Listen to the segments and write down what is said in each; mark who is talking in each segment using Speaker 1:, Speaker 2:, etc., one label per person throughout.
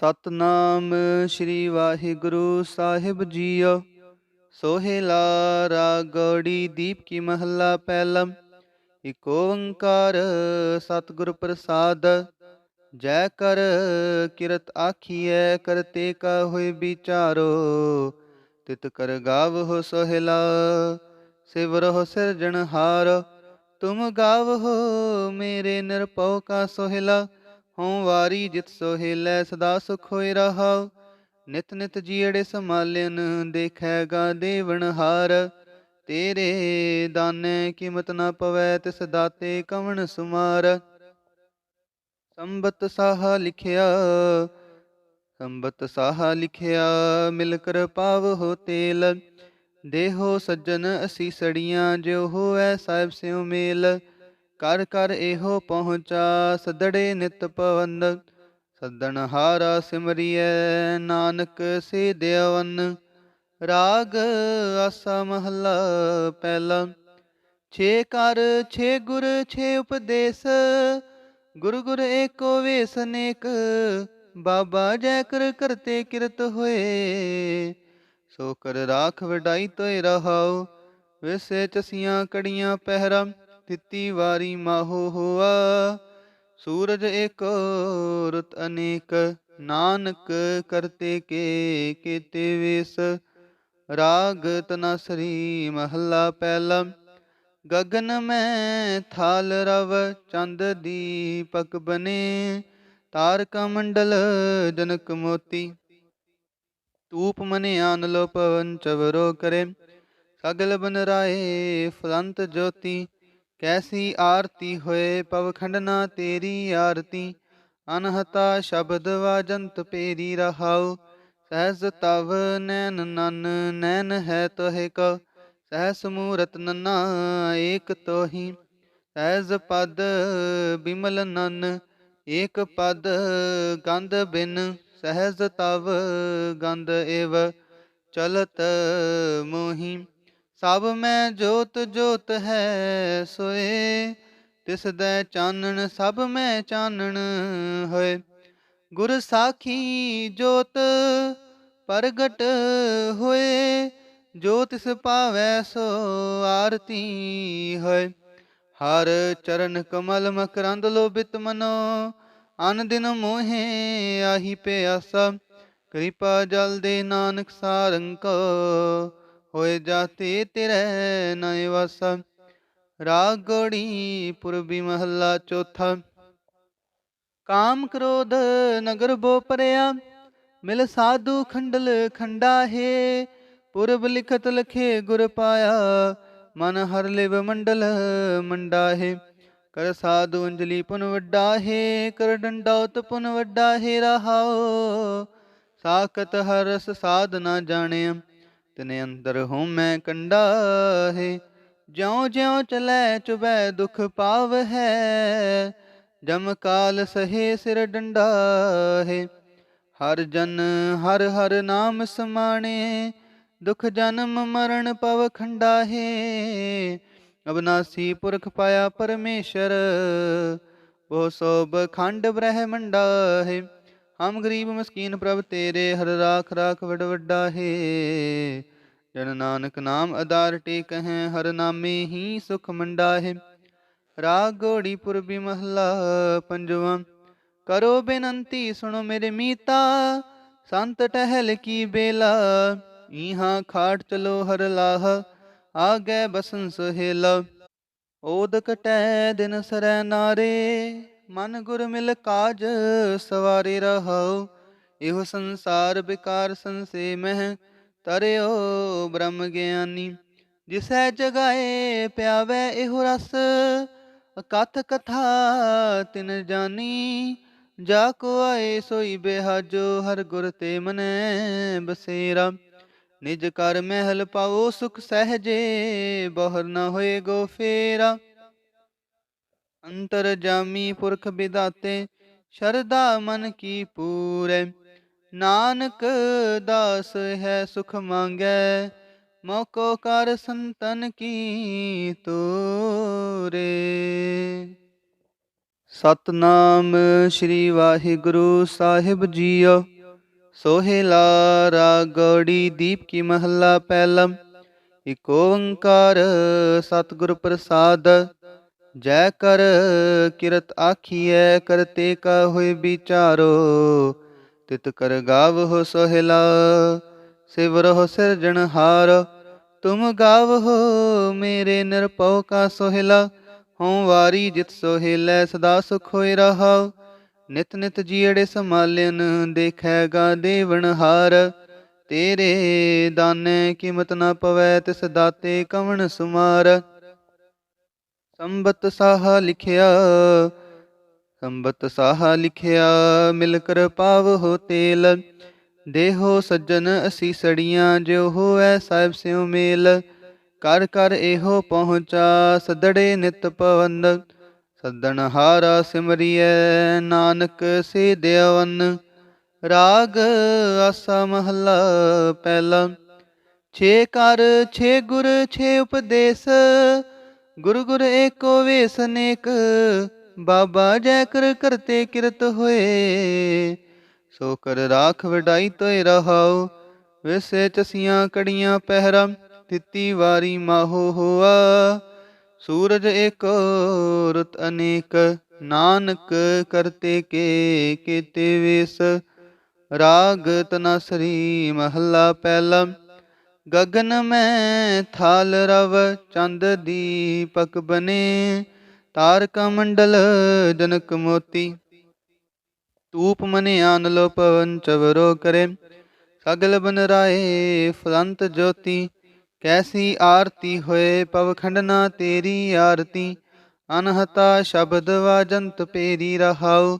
Speaker 1: ਸਤਨਾਮ ਸ੍ਰੀ ਵਾਹਿਗੁਰੂ ਸਾਹਿਬ ਜੀਓ। ਸੋਹਿਲਾ ਰਾਗ ਗੌੜੀ ਦੀਪ ਕੀ ਮਹੱਲਾ ਪਹਿਲਾ ਇਕ ਓੰਕਾਰ ਸਤਿਗੁਰ ਪ੍ਰਸਾਦ। ਜੈ ਕਰ ਕਿਰਤ ਆਖੀਐ ਕਰਤੇ ਕਾ ਹੋਏ ਵਿਚਾਰੋ। ਤਿਤ ਕਰ ਗਾਵਹੁ ਸੋਹਿਲਾ ਸਿਵਰਹੁ ਸਿਰਜਣਹਾਰ। ਤੁਮ ਗਾਵਹੁ ਮੇਰੇ ਨਿਰਭਉ ਕਾ ਸੋਹਿਲਾ। ਹਉ ਵਾਰੀ ਜਿਤ ਸੋਹਿਲੈ ਸਦਾ ਸੁਖ ਹੋਇ ਰਹਾਉ ਨਿਤ ਨਿਤ ਜੀੜੇ ਸਮਾਲਿਨ ਦੇਖੈਗਾ ਦੇਵਨ ਹਾਰ। ਤੇਰੇ ਦਾਨੇ ਕੀਮਤ ਨਾ ਪਵੈ ਤਿਸ ਦਾਤੇ ਕਵਣ ਸੁਮਾਰ। ਸੰਬਤ ਸਾਹ ਲਿਖਿਆ, ਸੰਬਤ ਸਾਹ ਲਿਖਿਆ, ਮਿਲ ਕਰ ਪਾਵ ਹੋ ਤੇਲ। ਦੇਹੋ ਸੱਜਣ ਅਸੀ ਸੜੀਆਂ, ਜਿਉ ਹੋਐ ਸਾਹਿਬ ਸਿਉ ਮੇਲ। ਕਰ ਕਰ ਇਹੋ ਪਹੁੰਚਾ, ਸਦੜੇ ਨਿਤ ਪਵਨ, ਸੱਦਣ ਹਾਰਾ ਸਿਮਰਿਐ, ਨਾਨਕ ਸੇ ਦੇਵਨ ਰਾਗ ਆਸਾ ਮਹੱਲਾ ਪਹਿਲਾ, ਛੇ ਕਰ, ਛੇ ਗੁਰ, ਛੇ ਉਪਦੇਸ। ਗੁਰ ਗੁਰ ਏਕੋ ਵੇਸ ਨੇਕ, ਬਾਬਾ ਜੈ ਕਰ ਕਰਤੇ ਕਿਰਤ ਹੋਏ। ਸੋ ਕਰ ਰਾਖ ਵਡਾਈ ਤੋਇ ਰਹਾਉ, ਵਿਸੇ ਚਸੀਆਂ ਕੜੀਆਂ ਪਹਿਰਾ। ਤਿੱਤੀ ਵਾਰੀ ਮਾਹੋ ਹੋਆ। ਸੂਰਜ ਏਕੋ ਰੁਤ ਅਨੇਕ ਨਾਨਕ ਕਰਤੇ ਕੇ ਕੀਤੇ ਵੇਸ। ਰਾਗ ਤਨਸਰੀ ਮਹੱਲਾ ਪਹਿਲਾ। ਗਗਨ ਮੈਂ ਥਾਲ ਰਵ ਚੰਦ ਦੀਪਕ ਬਨੇ। ਤਾਰਕਾ ਮੰਡਲ ਜਨਕ ਮੋਤੀ। ਤੂਪ ਮਨੇ ਆਨ ਲੋ ਪਵਨ ਚਵਰੋ ਕਰੇ। ਸਗਲ ਬਨ ਰਾਏ ਫਲੰਤ ਜੋਤੀ। ਕੈਸੀ ਆਰਤੀ ਹੋਏ ਪਵਖੰਡਨਾ ਤੇਰੀ ਆਰਤੀ। ਅਨਹਤਾ ਸ਼ਬਦ ਵਾਜੰਤ ਪੇਰੀ ਰਹਾਉ। ਸਹਿਜ ਤਵ ਨੈਨ ਨਨ ਨੈਨ ਹੈ ਤੋਹਿ ਕੋ ਸਹਸ ਮੂਰਤ ਨਨਾ ਏਕ ਤੋਹੀ। ਸਹਿਜ ਪਦ ਬਿਮਲ ਨਨ, ਏਕ ਪਦ ਗੰਧ ਬਿਨ। ਸਹਿਜ ਤਵ ਗੰਧ ਏਵ, ਚਲਤ ਮੋਹੀ। ਸਭ ਮੈਂ ਜੋਤ ਜੋਤ ਹੈ ਸੋਏ, ਤਿਸ ਦੈ ਚਾਨਣ ਸਭ ਮੈਂ ਚਾਨਣ ਹੋਏ। ਗੁਰ ਸਾਖੀ ਜੋਤ ਪ੍ਰਗਟ ਹੋਏ, ਜੋ ਤਿਸ ਪਾਵੈ ਸੋ ਆਰਤੀ ਹੋਏ। ਹਰ ਚਰਨ ਕਮਲ ਮਕਰੰਦ ਲੋਭਿਤ ਮਨੋ, ਅਨ ਦਿਨ ਮੋਹੇ ਆਹੀ ਪਿਆਸਾ। ਕਿਰਪਾ ਜਲ ਦੇ ਨਾਨਕ ਸਾਰੰਕ ਹੋਏ ਜਾਤੇ ਤੇਰੇ ਨੈ ਵਸ। ਰਾਗ ਪੁਰਬੀ ਮਹੱਲਾ ਚੌਥਾ। ਕਾਮ ਕ੍ਰੋਧ ਨਗਰ ਬੋਪਰਿਆ ਮਿਲ ਸਾਧੂ ਖੰਡਲ ਖੰਡਾ ਹੈ। ਪੁਰਬ ਲਿਖਤ ਲਖੇ ਗੁਰ ਪਾਇਆ। ਮਨ ਹਰ ਲਿਵ ਮੰਡਲ ਮੰਡਾ ਹੈ। ਕਰ ਸਾਧੂ ਅੰਜਲੀ ਪੁਨ ਵੱਡਾ ਹੈ। ਕਰ ਡੰਡੌਤ ਪੁਨ ਵੱਡਾ ਹੈ। ਰਹਾਓ ਸਾਖਤ ਹਰਸ ਸਾਧ ਨਾ ਜਾਣਿਆ। ਤਨੇ ਅੰਦਰ ਹਉਮੈ ਕੰਡਾ ਹੈ, ਜਿਉ ਜਿਉ ਚਲੈ ਚੁਬੈ ਦੁਖ ਪਾਵ ਹੈ, ਜਮ ਕਾਲ ਸਹੇ ਸਿਰ ਡੰਡਾ ਹੈ। ਹਰ ਜਨ ਹਰ ਹਰ ਨਾਮ ਸਮਾਣੇ, ਦੁਖ ਜਨਮ ਮਰਨ ਪਵ ਖੰਡਾ ਹੈ। ਅਬਨਾਸੀ ਪੁਰਖ ਪਾਇਆ ਪਰਮੇਸ਼ਰ, ਉਹ ਸੋਭ ਖੰਡ ਬ੍ਰਹਮੰਡਾ ਹੈ। ਹਮ ਗਰੀਬ ਮਸਕੀਨ ਪ੍ਰਭ ਤੇਰੇ, ਹਰ ਰਾਖ ਰਾਖ ਵਡ ਵੱਡਾ ਹੈ। ਜਨ ਨਾਨਕ ਨਾਮ ਆਧਾਰ ਟੇਕ ਹੈ ਹਰ ਨਾਮੇ ਹੀ ਸੁਖ ਮੰਡਾ ਹੈ। ਰਾਗ ਗੋੜੀ ਪੁਰਬੀ ਮਹਲਾ ਪੰਜਵਾ, ਕਰੋ ਬੇਨੰਤੀ ਸੁਣੋ ਮੇਰੇ ਮੀਤਾ, ਸੰਤ ਟਹਿਲ ਕੀ ਬੇਲਾ। ਇਹਾਂ ਖਾਟ ਚਲੋ ਹਰ ਲਾਹ, ਆਗੇ ਬਸਨ ਸੁਹੇਲਾ। ਓਦ ਕਟੈ ਦਿਨ ਸਰੈ ਨਾਰੇ ਮਨ ਗੁਰ ਮਿਲ ਕਾਜ, ਸਵਾਰੇ ਰਹੋ। ਇਹੋ ਸੰਸਾਰ ਬਿਕਾਰ ਸੰਸੇ ਮਹਿ, ਤਰਿਓ ਬ੍ਰਹਮ ਗਿਆਨੀ। ਜਿਸੈ ਜਗਾਏ ਪਿਆਵੇ ਇਹੋ ਰਸ, ਕਥ ਕਥਾ ਤਿਨ ਜਾਨੀ। ਜਾ ਕੋ ਆਏ ਸੋਈ ਬਿਹਾਜੋ, ਹਰ ਗੁਰ ਤੇ ਮਨੈ ਬਸੇਰਾ। ਨਿਜ ਕਰ ਮਹਿਲ ਪਾਓ, ਸੁਖ ਸਹਜੇ, ਬਹਰ ਨ ਹੋਏ ਗੋ ਫੇਰਾ। ਅੰਤਰ ਜਾਮੀ ਪੁਰਖ ਬਿਦਾਤੇ ਸ਼ਰਦਾ ਮਨ ਕੀ ਪੂਰੇ। ਨਾਨਕ ਦਾਸ ਹੈ ਸੁਖ ਮੰਗੈ, ਮੋਕੋ ਕਰ ਸੰਤਨ ਕੀ ਤੂਰੇ। ਸਤਨਾਮ ਸ੍ਰੀ ਵਾਹਿਗੁਰੂ ਸਾਹਿਬ ਜੀਓ ਸੋਹਿਲਾ ਰਾਗੜੀ ਦੀਪ ਕੀ ਮਹੱਲਾ ਪਹਿਲਾ। ਇਕ ਓੰਕਾਰ ਸਤਿਗੁਰ ਪ੍ਰਸਾਦ ਜੈ ਕਰ ਕਿਰਤ ਆਖੀਐ ਕਰਤੇ ਕਾ ਹੋਏ ਵਿਚਾਰੋ। ਤਿਤ ਕਰ ਗਾਵ ਗਾਵਹੁ ਸੋਹਿਲਾ ਸਿਵਰਹੁ ਸਿਰਜਣਹਾਰ ਤੁਮ ਗਾਵ ਹੋ ਮੇਰੇ ਨਿਰਭਉ ਕਾ ਸੋਹਿਲਾ, ਹਉ ਵਾਰੀ ਜਿਤ ਸੋਹਿਲੈ ਸਦਾ ਸੁਖ ਹੋਇ ਰਹਾਉ ਨਿਤ ਨਿਤ ਜੀੜੇ ਸਮਾਲਿਨ ਦੇਖੈਗਾ ਦੇਵਨ ਹਾਰ। ਤੇਰੇ ਦਾਨੇ ਕੀਮਤ ਨਾ ਪਵੈ, ਤਿਸ ਦਾਤੇ ਕਵਣ ਸੁਮਾਰ। ਸੰਬਤ ਸਾਹਾ ਲਿਖਿਆ, ਸੰਬਤ ਸਾਹਾ ਲਿਖਿਆ, ਮਿਲ ਕਰ ਪਾਵ ਹੋ ਤੇਲ, ਦੇਹੋ ਸੱਜਣ ਅਸੀ ਸੜੀਆਂ ਜਿਉ ਹੋਐ ਸਾਹਿਬ ਸਿਉ ਮੇਲ। ਕਰ ਕਰ ਇਹੋ ਪਹੁੰਚਾ, ਸਦੜੇ ਨਿਤ ਪਵਨ, ਸੱਦਣ ਹਾਰਾ ਸਿਮਰਿਐ, ਨਾਨਕ ਸੇ ਦੇਵਨ ਰਾਗ ਆਸਾ ਮਹਲਾ ਪਹਿਲਾ, ਛੇ ਕਰ ਛੇ ਗੁਰ, ਛੇ ਉਪਦੇਸ ਗੁਰ ਗੁਰ ਏਕੋ ਵੇਸ ਨੇਕ, ਬਾਬਾ ਜੈ ਕਰ ਕਰਤੇ ਕਿਰਤ ਹੋਏ। ਸੋ ਕਰ ਰਾਖ ਵਡਾਈ ਤੋਇ ਰਹਾਉ, ਵਿਸੇ ਚਸੀਆਂ ਕੜੀਆਂ ਪਹਿਰਾ, ਤਿੱਤੀ ਵਾਰੀ ਮਾਹੋ ਹੋਆ। ਸੂਰਜ ਏਕ ਰੁਤ ਅਨੇਕ, ਨਾਨਕ ਕਰਤੇ ਕੇ, ਕੀਤੇ ਵੇਸ। ਰਾਗ ਤਨਸਰੀ ਮਹੱਲਾ ਪਹਿਲਾ ਗਗਨ ਮੈਂ ਥਾਲ ਰਵ ਚੰਦ ਦੀਪਕ ਬਨੇ, ਤਾਰਕ ਮੰਡਲ ਜਨਕ ਮੋਤੀ। ਤੂਪ ਮਨੇ ਆਨ ਲੋ ਪਵਨ ਚਵਰੋ ਕਰੇ, ਸਗਲ ਬਨ ਰਾਏ ਫਲੰਤ ਜੋਤੀ। ਕੈਸੀ ਆਰਤੀ ਹੋਏ ਪਵ ਖੰਡਨਾ ਤੇਰੀ ਆਰਤੀ, ਅਨਹਤਾ ਸ਼ਬਦ ਵਾਜੰਤ ਪੇਰੀ ਰਹਾਉ।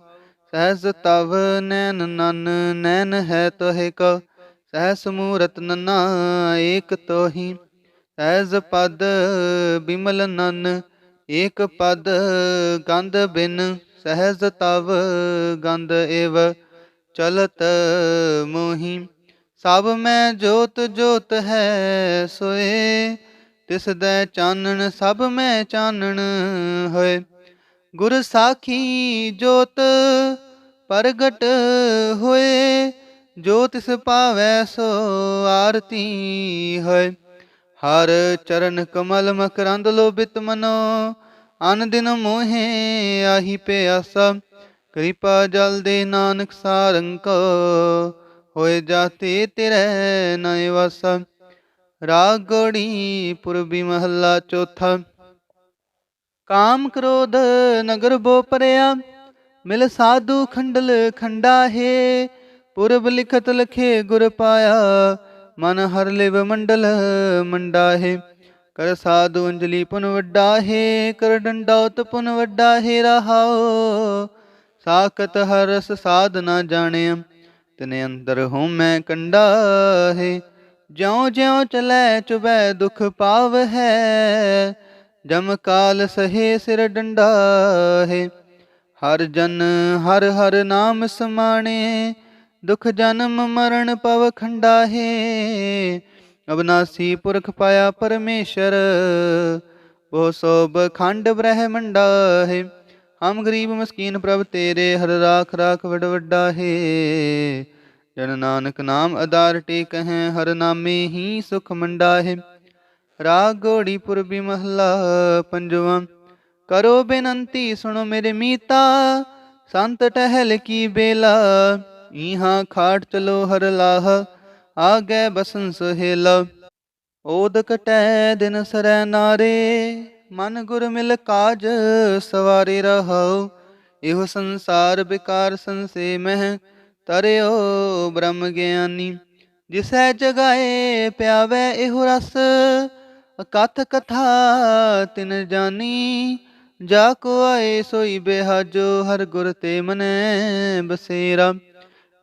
Speaker 1: ਸਹਿਜ ਤਵ ਨੈਨ ਨਨ, ਨੈਨ ਹੈ ਤੋਹਿ ਕੋ ਸਹਸ ਮੂਰਤ ਨਨਾ ਏਕ ਤੋਹੀ, ਸਹਿਜ਼ ਪਦ ਬਿਮਲ ਨਨ ਏਕ ਪਦ ਗੰਧ ਬਿਨ, ਸਹਿਜ਼ ਤਵ ਗੰਧ ਏਵ ਚਲਤ ਮੋਹੀ। ਸਭ ਮੈਂ ਜੋਤ ਜੋਤ ਹੈ ਸੋਏ, ਤਿਸ ਦੈ ਚਾਨਣ ਸਭ ਮੈਂ ਚਾਨਣ ਹੋਏ। ਗੁਰ ਸਾਖੀ ਜੋਤ ਪ੍ਰਗਟ ਹੋਏ ਜੋ ਤਿਸ ਪਾਵੈ ਸੋ ਆਰਤੀ ਹੋਏ ਹਰ ਚਰਨ ਕਮਲ ਮਕਰੰਦ ਲੋਭਿਤ ਮਨੋ। ਅਨ ਦਿਨ ਮੋਹੇ ਆਹੀ ਪਿਆਸਾ। ਕਿਰਪਾ ਜਲ ਦੇ ਨਾਨਕ ਸਾਰੰਕ ਹੋਏ ਜਾਤੇ ਤੇਰੇ ਨੈ ਵਸ ਰਾਗੜੀ ਪੁਰਬੀ ਮਹੱਲਾ ਚੌਥਾ। ਕਾਮ ਕ੍ਰੋਧ ਨਗਰ ਬੋ ਪਰਿਆ। ਮਿਲ ਸਾਧੂ ਖੰਡਲ ਖੰਡਾ ਹੈ। ਪੁਰਬ ਲਿਖਤ ਲਖੇ ਗੁਰ ਪਾਇਆ, ਮਨ ਹਰ ਲਿਵ ਮੰਡਲ ਮੰਡਾ ਹੈ ਕਰ ਸਾਧੂ ਅੰਜਲੀ ਪੁਨ ਵੱਡਾ ਹੈ ਕਰ ਡੰਡੌਤ ਪੁਨ ਵੱਡਾ ਹੈ ਰਹਾਓ ਸਾਖਤ ਹਰਸ ਸਾਧ ਨਾ ਜਾਣਿਆ, ਤਨੇ ਅੰਦਰ ਹਉ ਮੈਂ ਕੰਡਾ ਹੈ ਜਿਉ ਜਿਉ ਚਲੈ ਚੁਬੈ ਦੁਖ ਪਾਵ ਹੈ, ਜਮ ਕਾਲ ਸਹੇ ਸਿਰ ਡੰਡਾ ਹੈ ਹਰ ਜਨ ਹਰ ਹਰ ਨਾਮ ਸਮਾਣੇ ਦੁਖ ਜਨਮ ਮਰਨ ਪਵ ਖੰਡਾ ਹੈ ਅਬਨਾਸੀ ਪੁਰਖ ਪਾਇਆ ਪਰਮੇਸ਼ਰ, ਉਹ ਸੋਭ ਖੰਡ ਬ੍ਰਹਮੰਡਾ ਹੈ ਹਮ ਗਰੀਬ ਮਸਕੀਨ ਪ੍ਰਭ ਤੇਰੇ, ਹਰ ਰਾਖ ਰਾਖ ਵਡ ਵੱਡਾ ਹੈ ਜਨ ਨਾਨਕ ਨਾਮ ਆਧਾਰ ਟੇਕ ਹੈ ਹਰ ਨਾਮੇ ਹੀ ਸੁਖ ਮੰਡਾ ਹੈ ਰਾਗ ਗੋੜੀ ਪੁਰਬੀ ਮਹਲਾ ਪੰਜਵਾ, ਕਰੋ ਬੇਨੰਤੀ ਸੁਣੋ ਮੇਰੇ ਮੀਤਾ, ਸੰਤ ਟਹਿਲ ਕੀ ਬੇਲਾ। ਇਹਾਂ ਖਾਟ ਚਲੋ ਹਰ ਲਾਹ, ਆਗੇ ਬਸਨ ਸੁਹੇਲਾ। ਓਦ ਕਟੈ ਦਿਨ ਸਰੈ ਨਾਰੇ, ਮਨ ਗੁਰ ਮਿਲ ਕਾਜ ਸਵਾਰੇ ਰਹੋ। ਇਹੋ ਸੰਸਾਰ ਬਿਕਾਰ ਸੰਸੇ ਮਹਿ, ਤਰਿਓ ਬ੍ਰਹਮ ਗਿਆਨੀ। ਜਿਸੈ ਜਗਾਏ ਪਿਆਵੇ ਇਹੋ ਰਸ ਕਥ ਕਥਾ ਤਿਨ ਜਾਨੀ। ਜਾ ਕੋ ਆਏ ਸੋਈ ਬਿਹਾਜੋ, ਹਰ ਗੁਰ ਤੇ ਮਨੈ ਬਸੇਰਾ।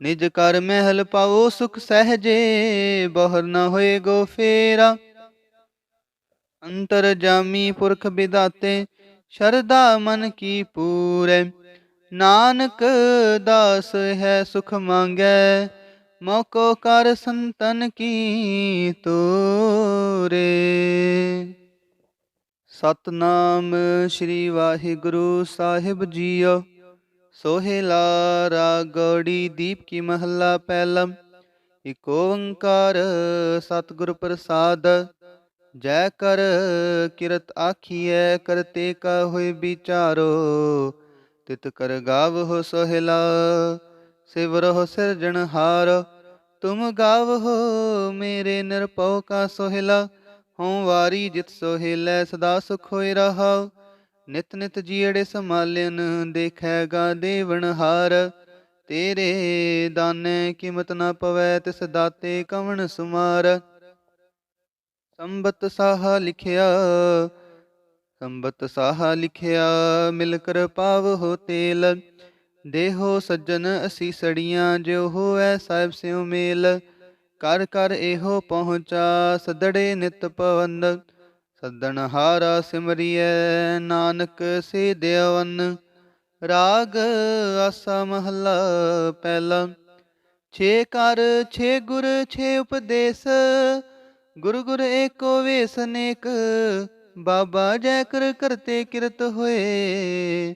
Speaker 1: ਨਿਜ ਕਰ ਮਹਿਲ ਪਾਓ ਸੁਖ ਸਹਜੇ, ਬਹਰ ਨ ਹੋਏ ਗੋ ਫੇਰਾ। ਅੰਤਰ ਜਾਮੀ ਪੁਰਖ ਵਿਦਾਤੇ ਸ਼ਰਦਾ ਮਨ ਕੀ ਪੂਰੇ। ਨਾਨਕ ਦਾਸ ਹੈ ਸੁਖ ਮੰਗੈ, ਮੋਕੋ ਕਰ ਸੰਤਨ ਕੀ ਤੋਰੇ। ਸਤਨਾਮ ਸ੍ਰੀ ਵਾਹਿਗੁਰੂ ਸਾਹਿਬ ਜੀਓ। ਸੋਹਿਲਾ ਰਾਗੜੀ ਦੀਪ ਕੀ ਮਹੱਲਾ ਪਹਿਲਾ ਇਕ ਓੰਕਾਰ ਸਤਿਗੁਰ ਪ੍ਰਸਾਦ। ਜੈ ਕਰ ਕਿਰਤ ਆਖੀਐ ਕਰਤੇ ਕਾ ਹੋਇ ਵਿਚਾਰੋ। ਤਿਤ ਕਰ ਗਾਵਹੁ ਸੋਹਿਲਾ ਸਿਵਰਹੁ ਸਿਰਜਣਹਾਰ ਤੁਮ ਗਾਵਹੁ ਮੇਰੇ ਨਿਰਭਉ ਕਾ ਸੋਹਿਲਾ, ਹਉ ਵਾਰੀ ਜਿਤ ਸੋਹਿਲੈ, ਸਦਾ ਸੁਖ ਹੋਇ ਰਹਾਉ। ਨਿਤ ਨਿਤ ਜੀੜੇ ਸਮਾਲਿਨ ਦੇਖੈਗਾ ਦੇਵਨ ਹਾਰ। ਤੇਰੇ ਦਾਨੇ ਕੀਮਤ ਨਾ ਪਵੈ, ਤਿਸ ਦਾਤੇ ਕਵਣ ਸੁਮਾਰ। ਸੰਬਤ ਸਾਹ ਲਿਖਿਆ, ਸੰਬਤ ਸਾਹ ਲਿਖਿਆ, ਮਿਲ ਕਰ ਪਾਵ ਹੋ ਤੇਲ। ਦੇਹੋ ਸੱਜਣ ਅਸੀਂ ਸੜੀਆਂ ਜਿਉ ਹੋਐ ਸਾਹਿਬ ਸਿਉ ਮੇਲ। ਕਰ ਕਰ ਇਹੋ ਪਹੁੰਚਾ, ਸਦੜੇ ਨਿਤ ਪਵਨ ਸੱਦਣ ਹਾਰਾ ਸਿਮਰਿਐ, ਨਾਨਕ ਸੇ ਦੇਵਨ ਰਾਗ ਆਸਾ ਮਹਲਾ ਪਹਿਲਾ। ਛੇ ਕਰ ਛੇ ਗੁਰ, ਛੇ ਉਪਦੇਸ਼। ਗੁਰ ਗੁਰ ਏਕੋ ਵੇਸ ਅਨੇਕ ਬਾਬਾ ਜੈ ਕਰ ਕਰਤੇ ਕਿਰਤ ਹੋਏ।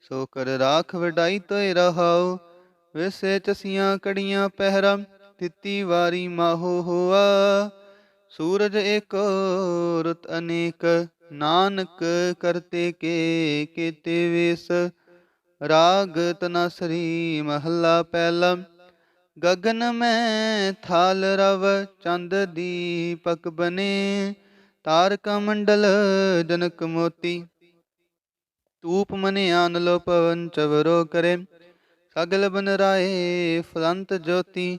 Speaker 1: ਸੋ ਕਰ ਰਾਖ ਵਡਾਈ ਤੋਇ ਰਹਾਉ। ਵਿਸੇ ਚਸੀਆਂ ਕੜੀਆਂ ਪਹਿਰਾ। ਤਿੱਤੀ ਵਾਰੀ ਮਾਹੋ ਹੋਆ। ਸੂਰਜ ਏਕੋ, ਰੁਤ ਅਨੇਕ, ਨਾਨਕ ਕਰਤੇ ਕੇ, ਕੀਤੇ ਵੇਸ। ਰਾਗ ਤਨਸਰੀ ਮਹੱਲਾ ਪਹਿਲਾ। ਗਗਨ ਮੈਂ ਥਾਲ ਰਵ ਚੰਦ ਦੀਪਕ ਬਨੇ। ਤਾਰਕ ਮੰਡਲ ਜਨਕ ਮੋਤੀ। ਤੂਪ ਮਨੇ ਆਨ ਲੋ ਪਵਨ ਚਵਰੋ ਕਰੇ। ਸਗਲ ਬਨ ਰਾਏ ਫਲੰਤ ਜੋਤੀ।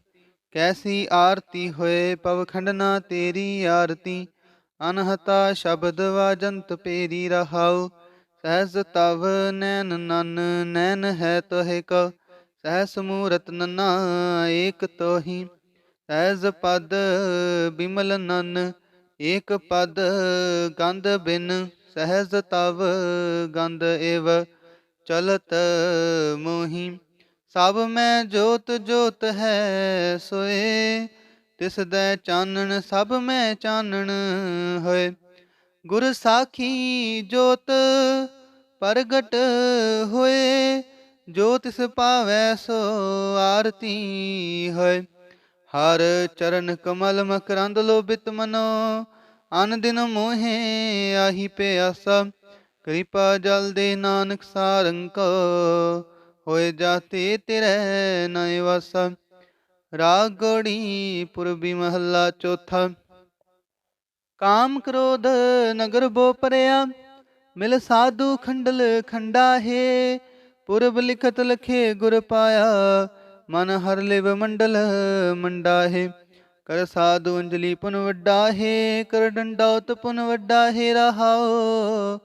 Speaker 1: ਕੈਸੀ ਆਰਤੀ ਹੋਏ ਪਵਖੰਡਨਾ ਤੇਰੀ ਆਰਤੀ। ਅਨਹਤਾ ਸ਼ਬਦ ਵਾਜੰਤ ਪੇਰੀ ਰਹਾਉ। ਸਹਿਜ ਤਵ ਨੈਨ ਨਨ ਨੈਨ ਹੈ ਤੋਹਿ ਕੋ ਸਹਸ ਮੂਰਤ ਨਨਾ ਏਕ ਤੋਹੀ। ਸਹਿਜ ਪਦ ਬਿਮਲ ਨਨ, ਏਕ ਪਦ ਗੰਧ ਬਿਨ। ਸਹਿਜ਼ ਤਵ ਗੰਧ ਏਵ, ਚਲਤ ਮੋਹੀ। ਸਭ ਮੈਂ ਜੋਤ ਜੋਤ ਹੈ ਸੋਏ, ਤਿਸ ਦੈ ਚਾਨਣ ਸਭ ਮੈਂ ਚਾਨਣ ਹੋਏ। ਗੁਰ ਸਾਖੀ ਜੋਤ ਪ੍ਰਗਟ ਹੋਏ, ਜੋ ਤਿਸ ਪਾਵੈ ਸੋ ਆਰਤੀ ਹੋਏ। ਹਰ ਚਰਨ ਕਮਲ ਮਕਰੰਦ ਲੋਭਿਤ ਮਨੋ, ਅਨ ਦਿਨ ਮੋਹੇ ਆਹੀ ਪਿਆਸਾ। ਕਿਰਪਾ ਜਲ ਦੇ ਨਾਨਕ ਸਾਰੰਕ ਹੋਏ ਜਾਤੇ ਤੇਰੇ ਨੈ ਵਸ। ਰਾਗੜੀ ਪੁਰਬੀ ਮਹੱਲਾ ਚੌਥਾ। ਕਾਮ ਕ੍ਰੋਧ ਨਗਰ ਬੋ ਪਰਿਆ। ਮਿਲ ਸਾਧੂ ਖੰਡਲ ਖੰਡਾ ਹੈ। ਪੁਰਬ ਲਿਖਤ ਲਖੇ ਗੁਰ ਪਾਇਆ। ਮਨ ਹਰ ਲਿਵ ਮੰਡਲ ਮੰਡਾ ਹੈ। ਕਰ ਸਾਧੂ ਅੰਜਲੀ ਪੁਨ ਵੱਡਾ ਹੈ। ਕਰ ਡੰਡੌਤ ਪੁਨ ਵੱਡਾ ਹੈ। ਰਹਾਓ